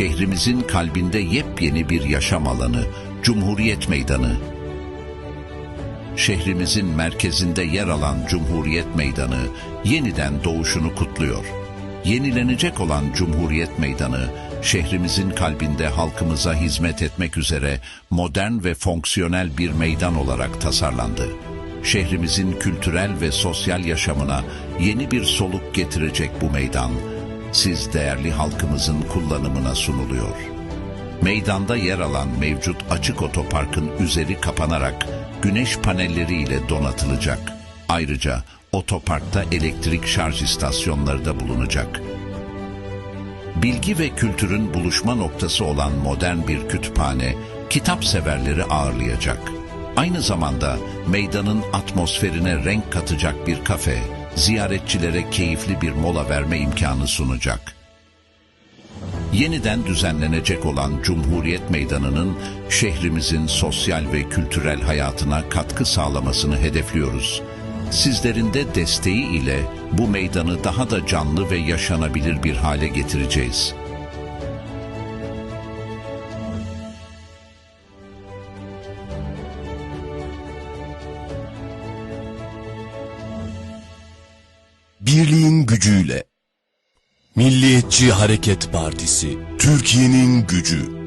şehrimizin kalbinde yepyeni bir yaşam alanı, Cumhuriyet Meydanı. Şehrimizin merkezinde yer alan Cumhuriyet Meydanı yeniden doğuşunu kutluyor. Yenilenecek olan Cumhuriyet Meydanı, şehrimizin kalbinde halkımıza hizmet etmek üzere modern ve fonksiyonel bir meydan olarak tasarlandı. Şehrimizin kültürel ve sosyal yaşamına yeni bir soluk getirecek bu meydan, siz değerli halkımızın kullanımına sunuluyor. Meydanda yer alan mevcut açık otoparkın üzeri kapanarak güneş panelleriyle donatılacak. Ayrıca otoparkta elektrik şarj istasyonları da bulunacak. Bilgi ve kültürün buluşma noktası olan modern bir kütüphane, kitap severleri ağırlayacak. Aynı zamanda meydanın atmosferine renk katacak bir kafe, ziyaretçilere keyifli bir mola verme imkanı sunacak. Yeniden düzenlenecek olan Cumhuriyet Meydanı'nın şehrimizin sosyal ve kültürel hayatına katkı sağlamasını hedefliyoruz. Sizlerin de desteği ile bu meydanı daha da canlı ve yaşanabilir bir hale getireceğiz. Birliğin gücüyle. Milliyetçi Hareket Partisi, Türkiye'nin gücü.